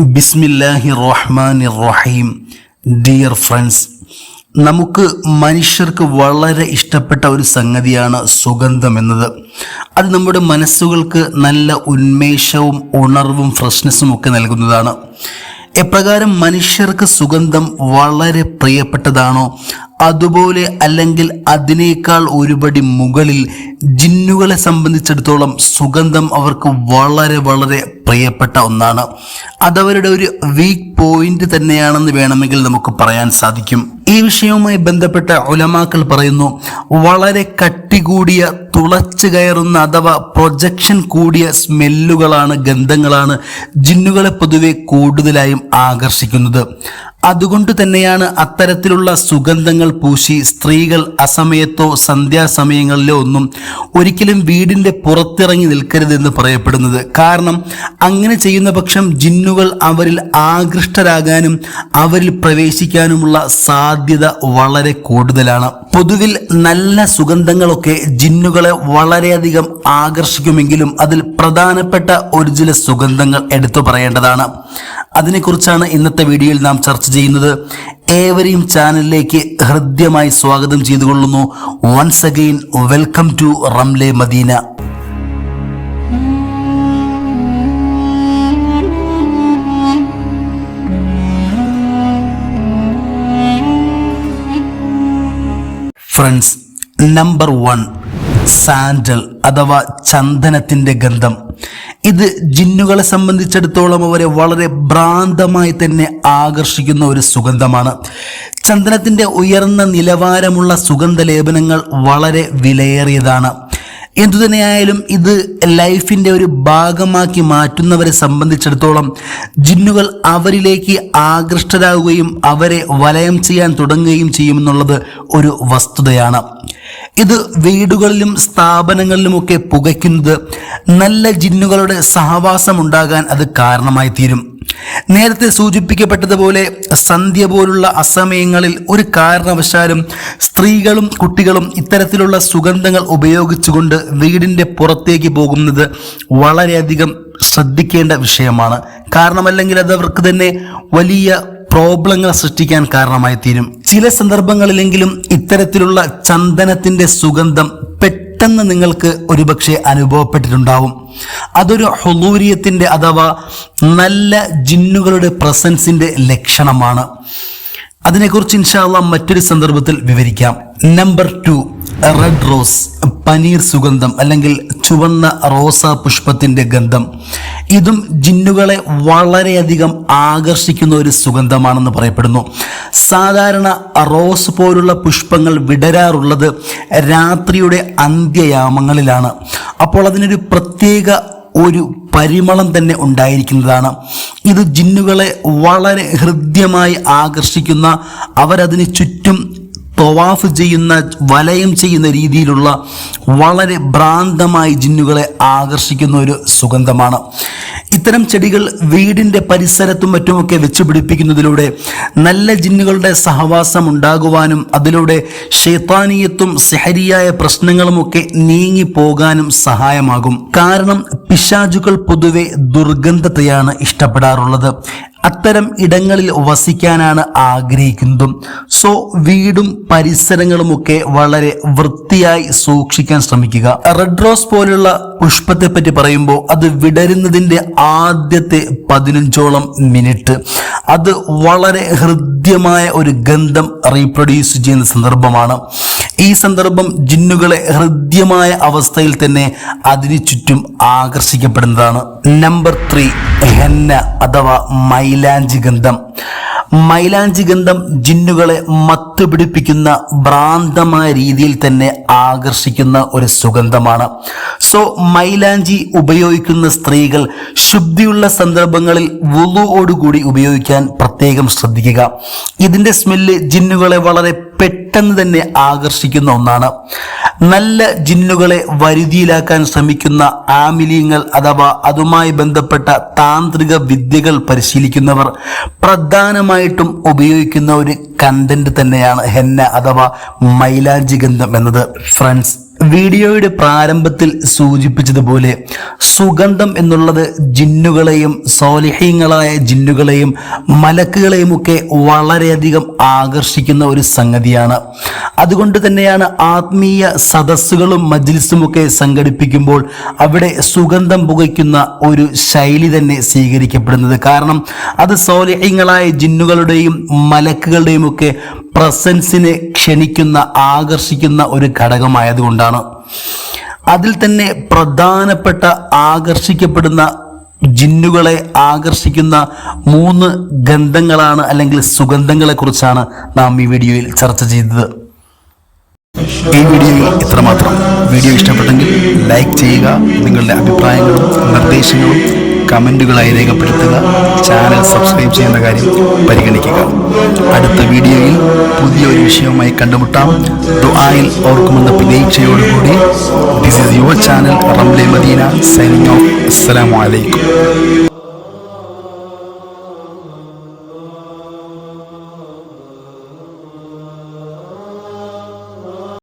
ബിസ്മില്ലാഹി റഹ്മാൻ റഹീം dear friends നമുക്ക് മനുഷ്യർക്ക് വളരെ ഇഷ്ടപ്പെട്ട ഒരു സംഗതിയാണ് സുഗന്ധം എന്നത്. അത് നമ്മുടെ മനസ്സുകൾക്ക് നല്ല ഉന്മേഷവും ഉണർവും ഫ്രഷ്നെസ്സും ഒക്കെ നൽകുന്നതാണ്. എപ്രകാരം മനുഷ്യർക്ക് സുഗന്ധം വളരെ പ്രിയപ്പെട്ടതാണോ അതുപോലെ അല്ലെങ്കിൽ അതിനേക്കാൾ ഒരുപടി മുകളിൽ ജിന്നുകളെ സംബന്ധിച്ചിടത്തോളം സുഗന്ധം അവർക്ക് വളരെ വളരെ പ്രിയപ്പെട്ട ഒന്നാണ്. അതവരുടെ ഒരു വീക്ക് പോയിന്റ് തന്നെയാണെന്ന് വേണമെങ്കിൽ നമുക്ക് പറയാൻ സാധിക്കും. ഈ വിഷയവുമായി ബന്ധപ്പെട്ട ഉലമാക്കൾ പറയുന്നു വളരെ കട്ടി കൂടിയ തുളച്ചു കയറുന്ന അഥവാ പ്രൊജക്ഷൻ കൂടിയ സ്മെല്ലുകളാണ് ഗന്ധങ്ങളാണ് ജിന്നുകളെ പൊതുവെ കൂടുതലായും ആകർഷിക്കുന്നത്. അതുകൊണ്ട് തന്നെയാണ് അത്തരത്തിലുള്ള സുഗന്ധങ്ങൾ പൂശി സ്ത്രീകൾ അസമയത്തോ സന്ധ്യാസമയങ്ങളിലോ ഒന്നും ഒരിക്കലും വീടിന്റെ പുറത്തിറങ്ങി നിൽക്കരുതെന്ന് പറയപ്പെടുന്നത്. കാരണം അങ്ങനെ ചെയ്യുന്ന പക്ഷം ജിന്നുകൾ അവരിൽ ആകൃഷ്ടരാകാനും അവരിൽ പ്രവേശിക്കാനുമുള്ള സാധ്യത വളരെ കൂടുതലാണ്. പൊതുവിൽ നല്ല സുഗന്ധങ്ങളൊക്കെ ജിന്നുകളെ വളരെയധികം ആകർഷിക്കുമെങ്കിലും അതിൽ പ്രധാനപ്പെട്ട ഒരു ചില സുഗന്ധങ്ങൾ എടുത്തു പറയേണ്ടതാണ്. അതിനെക്കുറിച്ചാണ് ഇന്നത്തെ വീഡിയോയിൽ നാം ചർച്ച ചെയ്യുന്നത്. ഏവരെയും ചാനലിലേക്ക് ഹൃദ്യമായി സ്വാഗതം ചെയ്തുകൊള്ളുന്നു. Once again welcome to Ramle Madina friends number one sandal അഥവാ ചന്ദനത്തിന്റെ ഗന്ധം. ഇത് ജിന്നുകളെ സംബന്ധിച്ചിടത്തോളം അവരെ വളരെ ഭ്രാന്തമായി തന്നെ ആകർഷിക്കുന്ന ഒരു സുഗന്ധമാണ്. ചന്ദനത്തിന്റെ ഉയർന്ന നിലവാരമുള്ള സുഗന്ധലേപനങ്ങൾ വളരെ വിലയേറിയതാണ്. എന്തുതന്നെയായാലും ഇത് ലൈഫിന്റെ ഒരു ഭാഗമാക്കി മാറ്റുന്നവരെ സംബന്ധിച്ചിടത്തോളം ജിന്നുകൾ അവരിലേക്ക് ആകൃഷ്ടരാകുകയും അവരെ വലയം ചെയ്യാൻ തുടങ്ങുകയും ചെയ്യുമെന്നുള്ളത് ഒരു വസ്തുതയാണ്. ഇത് വീടുകളിലും സ്ഥാപനങ്ങളിലുമൊക്കെ പുകയ്ക്കുന്നത് നല്ല ജിന്നുകളുടെ സഹവാസം ഉണ്ടാകാൻ അത് കാരണമായി തീരും നേരത്തെ സൂചിപ്പിക്കപ്പെട്ടതുപോലെ സന്ധ്യ പോലുള്ള അസമയങ്ങളിൽ ഒരു കാരണവശാലും സ്ത്രീകളും കുട്ടികളും ഇത്തരത്തിലുള്ള സുഗന്ധങ്ങൾ ഉപയോഗിച്ചുകൊണ്ട് വീടിന്റെ പുറത്തേക്ക് പോകുന്നത് വളരെയധികം ശ്രദ്ധിക്കേണ്ട വിഷയമാണ്. കാരണമല്ലെങ്കിൽ അത് അവർക്ക് തന്നെ വലിയ പ്രോബ്ലങ്ങൾ സൃഷ്ടിക്കാൻ കാരണമായി തീരും ചില സന്ദർഭങ്ങളിലെങ്കിലും ഇത്തരത്തിലുള്ള ചന്ദനത്തിന്റെ സുഗന്ധം പെട്ടെന്ന് നിങ്ങൾക്ക് ഒരുപക്ഷെ അനുഭവപ്പെട്ടിട്ടുണ്ടാവും. അതൊരു ഹൊലൂരിയത്തിന്റെ അഥവാ നല്ല ജിന്നുകളുടെ പ്രസൻസിന്റെ ലക്ഷണമാണ്. അതിനെക്കുറിച്ച് ഇൻഷാല്ല മറ്റൊരു സന്ദർഭത്തിൽ വിവരിക്കാം. നമ്പർ ടു റെഡ് റോസ് പനീർ സുഗന്ധം അല്ലെങ്കിൽ ചുവന്ന റോസാ പുഷ്പത്തിന്റെ ഗന്ധം. ഇതും ജിന്നുകളെ വളരെയധികം ആകർഷിക്കുന്ന ഒരു സുഗന്ധമാണെന്ന് പറയപ്പെടുന്നു. സാധാരണ റോസ് പോലുള്ള പുഷ്പങ്ങൾ വിടരാറുള്ളത് രാത്രിയുടെ അന്ത്യയാമങ്ങളിലാണ്. അപ്പോൾ അതിനൊരു പ്രത്യേക ഒരു പരിമളം തന്നെ ഉണ്ടായിരിക്കുന്നതാണ്. ഇത് ജിന്നുകളെ വളരെ ഹൃദ്യമായി ആകർഷിക്കുന്ന അവരതിന് ചുറ്റും തൊവാഫ് ചെയ്യുന്ന വലയം ചെയ്യുന്ന രീതിയിലുള്ള വളരെ ഭ്രാന്തമായി ജിന്നുകളെ ആകർഷിക്കുന്ന ഒരു സുഗന്ധമാണ്. ഇത്തരം ചെടികൾ വീടിന്റെ പരിസരത്തും മറ്റുമൊക്കെ വെച്ച് പിടിപ്പിക്കുന്നതിലൂടെ നല്ല ജിന്നുകളുടെ സഹവാസം ഉണ്ടാകുവാനും അതിലൂടെ ഷെയ്ത്താനീയത്തും സെഹരിയായ പ്രശ്നങ്ങളുമൊക്കെ നീങ്ങി പോകാനും സഹായമാകും. കാരണം പിശാചുകൾ പൊതുവെ ദുർഗന്ധത്തെയാണ് ഇഷ്ടപ്പെടാറുള്ളത്. അത്തരം ഇടങ്ങളിൽ വസിക്കാനാണ് ആഗ്രഹിക്കുന്നതും. സോ വീടും പരിസരങ്ങളുമൊക്കെ വളരെ വൃത്തിയായി സൂക്ഷിക്കാൻ ശ്രമിക്കുക. റെഡ് റോസ് പോലുള്ള പുഷ്പത്തെ പറ്റി പറയുമ്പോൾ അത് വിടരുന്നതിന്റെ ആദ്യത്തെ പതിനഞ്ചോളം മിനിറ്റ്. അത് വളരെ ഹൃദ്യമായ ഒരു ഗന്ധം റീപ്രൊഡ്യൂസ് ചെയ്യുന്ന സന്ദർഭമാണ്. ഈ സന്ദർഭം ജിന്നുകളെ ഹൃദ്യമായ അവസ്ഥയിൽ തന്നെ അതിനു ചുറ്റും ആകർഷിക്കപ്പെടുന്നതാണ്. നമ്പർ ത്രീ ഹെന്ന അഥവാ മൈലാഞ്ചി ഗന്ധം. മൈലാഞ്ചി ഗന്ധം ജിന്നുകളെ മത്തുപിടിപ്പിക്കുന്ന ഭ്രാന്തമായ രീതിയിൽ തന്നെ ആകർഷിക്കുന്ന ഒരു സുഗന്ധമാണ്. സോ മൈലാഞ്ചി ഉപയോഗിക്കുന്ന സ്ത്രീകൾ ശുദ്ധിയുള്ള സന്ദർഭങ്ങളിൽ വുളുവോടുകൂടി ഉപയോഗിക്കാൻ പ്രത്യേകം ശ്രദ്ധിക്കുക. ഇതിന്റെ സ്മെല്ല് ജിന്നുകളെ വളരെ പെട്ടെന്ന് തന്നെ ആകർഷിക്കുന്ന ഒന്നാണ്. നല്ല ജിന്നുകളെ വരുതിയിലാക്കാൻ ശ്രമിക്കുന്ന ആമിലിയങ്ങൾ അഥവാ അതുമായി ബന്ധപ്പെട്ട താന്ത്രിക വിദ്യകൾ പരിശീലിക്കുന്നവർ പ്രധാനമായിട്ടും ഉപയോഗിക്കുന്ന ഒരു കണ്ടന്റ് തന്നെയാണ് ഹെന്ന അഥവാ മൈലാഞ്ചി ഗന്ധം എന്നത്. ഫ്രണ്ട്സ് വീഡിയോയുടെ പ്രാരംഭത്തിൽ സൂചിപ്പിച്ചതുപോലെ സുഗന്ധം എന്നുള്ളത് ജിന്നുകളെയും സോലിഹീങ്ങളായ ജിന്നുകളെയും മലക്കുകളെയും ഒക്കെ വളരെയധികം ആകർഷിക്കുന്ന ഒരു സംഗതിയാണ്. അതുകൊണ്ട് തന്നെയാണ് ആത്മീയ സദസ്സുകളും മജ്ലിസുമൊക്കെ സംഘടിപ്പിക്കുമ്പോൾ അവിടെ സുഗന്ധം പുകയ്ക്കുന്ന ഒരു ശൈലി തന്നെ സ്വീകരിക്കപ്പെടുന്നത്. കാരണം അത് സൗലഹ്യങ്ങളായ ജിന്നുകളുടെയും മലക്കുകളുടെയും ഒക്കെ പ്രസൻസിനെ ക്ഷണിക്കുന്ന ആകർഷിക്കുന്ന ഒരു ഘടകമായതുകൊണ്ടാണ്. അതിൽ തന്നെ പ്രധാനപ്പെട്ട ആകർഷിക്കപ്പെടുന്ന ജിന്നുകളെ ആകർഷിക്കുന്ന മൂന്ന് ഗന്ധങ്ങളാണ് അല്ലെങ്കിൽ സുഗന്ധങ്ങളെക്കുറിച്ചാണ് നാം ഈ വീഡിയോയിൽ ചർച്ച ചെയ്തത്. ഈ വീഡിയോ ഇത്രമാത്രം. വീഡിയോ ഇഷ്ടപ്പെട്ടെങ്കിൽ ലൈക്ക് ചെയ്യുക നിങ്ങളുടെ അഭിപ്രായങ്ങളും നിർദ്ദേശങ്ങളും കമന്റുകളായി രേഖപ്പെടുത്തുക ചാനൽ സബ്സ്ക്രൈബ് ചെയ്യുന്ന കാര്യം പരിഗണിക്കുക. അടുത്ത വീഡിയോയിൽ പുതിയൊരു വിഷയവുമായി കണ്ടുമുട്ടാം. ദുആയിൽ ഓർക്കുമെന്ന പ്രതീക്ഷയോടുകൂടി this is your channel Ramle Madina signing off അസ്സലാമു അലൈക്കും.